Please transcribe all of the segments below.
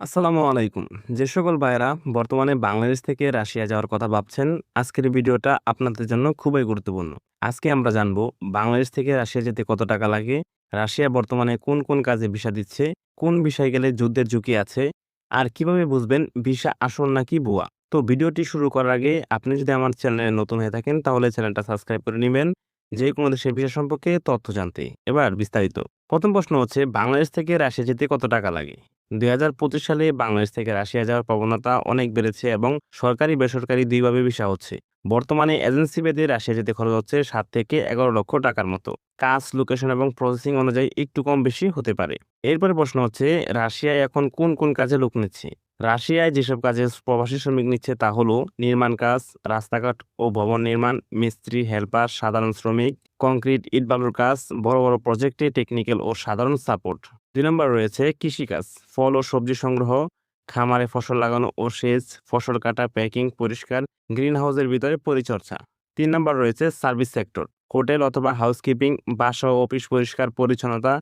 আসসালামু আলাইকুম। যে সকল ভাইয়েরা বর্তমানে বাংলাদেশ থেকে রাশিয়া যাওয়ার কথা ভাবছেন, আজকের ভিডিওটা আপনাদের জন্য খুবই গুরুত্বপূর্ণ। আজকে আমরা জানব বাংলাদেশ থেকে রাশিয়া যেতে কত টাকা লাগে, রাশিয়া বর্তমানে কোন কোন কাজে ভিসা দিচ্ছে, কোন বিষয় গেলে যুদ্ধের ঝুঁকি আছে, আর কীভাবে বুঝবেন ভিসা আসল নাকি ভুয়া। তো ভিডিওটি শুরু করার আগে আপনি যদি আমার চ্যানেলে নতুন হয়ে থাকেন, তাহলে চ্যানেলটা সাবস্ক্রাইব করে নেবেন, যে কোনো দেশের ভিসা সম্পর্কে তথ্য জানতে। এবার বিস্তারিত। প্রথম প্রশ্ন হচ্ছে, বাংলাদেশ থেকে রাশিয়া যেতে কত টাকা লাগে? দুই হাজার পঁচিশ সালে বাংলাদেশ থেকে রাশিয়া যাওয়ার প্রবণতা অনেক বেড়েছে এবং সরকারি বেসরকারি দুইভাবে ভিসা হচ্ছে। বর্তমানে এজেন্সি বেদে রাশিয়া যেতে খরচ হচ্ছে সাত থেকে এগারো লক্ষ টাকার মতো। কাজ লোকেশন এবং প্রসেসিং অনুযায়ী একটু কম বেশি হতে পারে। এরপরে প্রশ্ন হচ্ছে, রাশিয়ায় এখন কোন কোন কাজে লোক নিচ্ছে? রাশিয়ায় যেসব কাজে প্রবাসী শ্রমিক নিচ্ছে তা হলো নির্মাণ কাজ, রাস্তাঘাট ও ভবন নির্মাণ, মিস্ত্রি হেল্পার সাধারণ শ্রমিক কংক্রিট ইট বালুর কাজ, বড় বড় প্রজেক্টে টেকনিক্যাল ও সাধারণ সাপোর্ট দুই নম্বর রয়েছে কৃষিকাজ। ফল ও সবজি সংগ্রহ, খামারে ফসল লাগানো ও সেচ, ফসল কাটা, প্যাকিং, পরিষ্কার গ্রিন হাউসের ভিতরে পরিচর্যা। তিন নম্বর রয়েছে সার্ভিস সেক্টর, হোটেল অথবা হাউসকিপিং, বাসা অফিস পরিষ্কার পরিচ্ছন্নতা,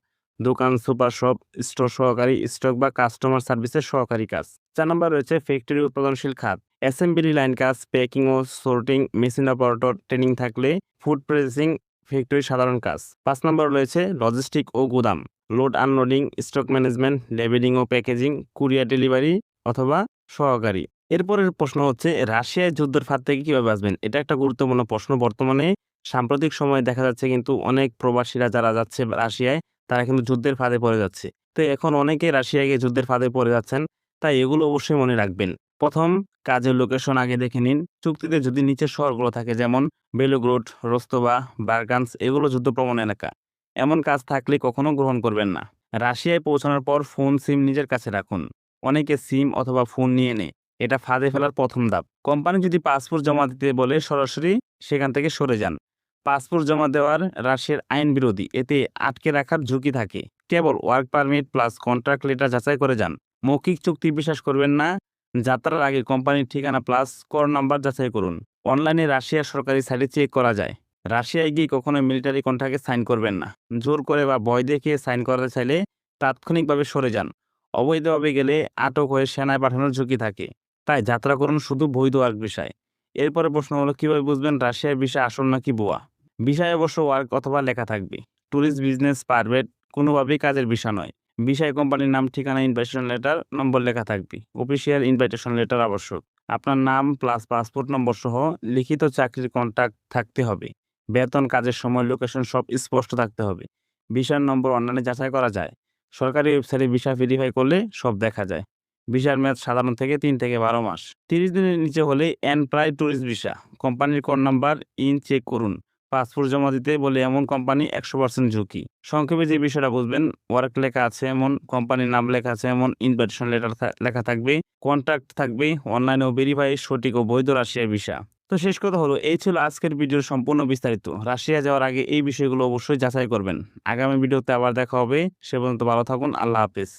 দোকান, সুপার শপ, স্টোর সহকারী, স্টক বা কাস্টমার সার্ভিসের সহকারী কাজ। চার নম্বর রয়েছে ফ্যাক্টরি উৎপাদনশীল খাত, অ্যাসেম্বলি লাইন কাজ, প্যাকিং ও সোর্টিং, মেশিন অপারেটর, ট্রেনিং থাকলে, ফুড প্রসেসিং ফ্যাক্টরি সাধারণ কাজ। পাঁচ নম্বর রয়েছে লজিস্টিক ও গুদাম। Load unloading stock management labelling ও প্যাকেজিং কুরিয়ার ডেলিভারি অথবা সহকারী। এরপরের প্রশ্ন হচ্ছে, রাশিয়ায় যুদ্ধের ফাঁদ থেকে কীভাবে বাঁচবেন এটা একটা গুরুত্বপূর্ণ প্রশ্ন। বর্তমানে সাম্প্রতিক সময়ে দেখা যাচ্ছে কিন্তু অনেক প্রবাসীরা যারা যাচ্ছে রাশিয়ায়, তারা কিন্তু যুদ্ধের ফাঁদে পড়ে যাচ্ছে। তো এখন অনেকে রাশিয়ায় গিয়ে যুদ্ধের ফাঁদে পড়ে যাচ্ছেন, তাই এগুলো অবশ্যই মনে রাখবেন। প্রথম কাজের লোকেশন আগে দেখে নিন। চুক্তিতে যদি নিচের শহরগুলো থাকে, যেমন বেলুগ্রোড রোস্তবা, বার্গান্স, এগুলো যুদ্ধপ্রবণ এলাকা। এমন কাজ থাকলে কখনো গ্রহণ করবেন না। রাশিয়ায় পৌঁছানোর পর ফোন সিম নিজের কাছে রাখুন। অনেকে সিম অথবা ফোন নিয়ে নেয়। এটা ফাঁদে ফেলার প্রথম ধাপ। কোম্পানি যদি পাসপোর্ট জমা দিতে বলে, সরাসরি সেখান থেকে সরে যান। পাসপোর্ট জমা দেওয়ার রাশিয়ার আইন বিরোধী। এতে আটকে রাখার ঝুঁকি থাকে। কেবল work permit plus contract letter যাচাই করে যান। মৌখিক চুক্তি বিশ্বাস করবেন না। যাত্রার আগে কোম্পানির ঠিকানা প্লাস কর নাম্বার যাচাই করুন। অনলাইনে রাশিয়ার সরকারি সাইটে চেক করা যায়। রাশিয়ায় গিয়ে কখনো মিলিটারি কন্ট্রাক্টে সাইন করবেন না। জোর করে বা ভয় দেখিয়ে সাইন করাতে চাইলে তাৎক্ষণিকভাবে সরে যান। অবৈধভাবে গেলে আটক হয়ে সেনায় পাঠানোর ঝুঁকি থাকে। তাই যাত্রা করুন শুধু বৈধ ওয়ার্ক বিষয়। এরপরে প্রশ্ন হলো, কীভাবে বুঝবেন রাশিয়ার বিষয় আসল নাকি বোয়া বিষয় অবশ্য ওয়ার্ক অথবা লেখা থাকবে। ট্যুরিস্ট বিজনেস পারভেট কোনোভাবেই কাজের বিষয় নয়। বিষয় কোম্পানির নাম, ঠিকানা ইনভাইটেশন লেটার নম্বর লেখা থাকবে। অফিসিয়াল ইনভাইটেশন লেটার আবশ্যক। আপনার নাম প্লাস পাসপোর্ট নম্বর সহ লিখিত চাকরির কন্ট্যাক্ট থাকতে হবে। বেতন, কাজের সময় লোকেশন সব স্পষ্ট থাকতে হবে। ভিসার নম্বর অনলাইনে যাচাই করা যায়। সরকারি ওয়েবসাইটে ভিসা ভেরিফাই করলে সব দেখা যায়। ভিসার মেয়াদ সাধারণ থেকে তিন থেকে বারো মাস। তিরিশ দিনের নিচে হলে এন প্রায় ট্যুরিস্ট ভিসা কোম্পানির কোড নাম্বার ইন চেক করুন। পাসপোর্ট জমা দিতে বলে এমন কোম্পানি একশো পার্সেন্ট ঝুঁকি। সংক্ষেপে যে বিষয়টা বুঝবেন, ওয়ার্ক লেখা আছে এমন কোম্পানির নাম লেখা আছে এমন, ইনভাইটেশন লেটার লেখা থাকবে, কন্ট্রাক্ট থাকবে অনলাইনেও ভেরিফাই সঠিক ও বৈধ রাশিয়ার ভিসা। তো শেষ কথা হলো, এই ছিল আজকের ভিডিওর সম্পূর্ণ বিস্তারিত। রাশিয়া যাওয়ার আগে এই বিষয়গুলো অবশ্যই যাচাই করবেন। আগামী ভিডিওতে আবার দেখা হবে। সে পর্যন্ত ভালো থাকুন, আল্লাহ হাফেজ।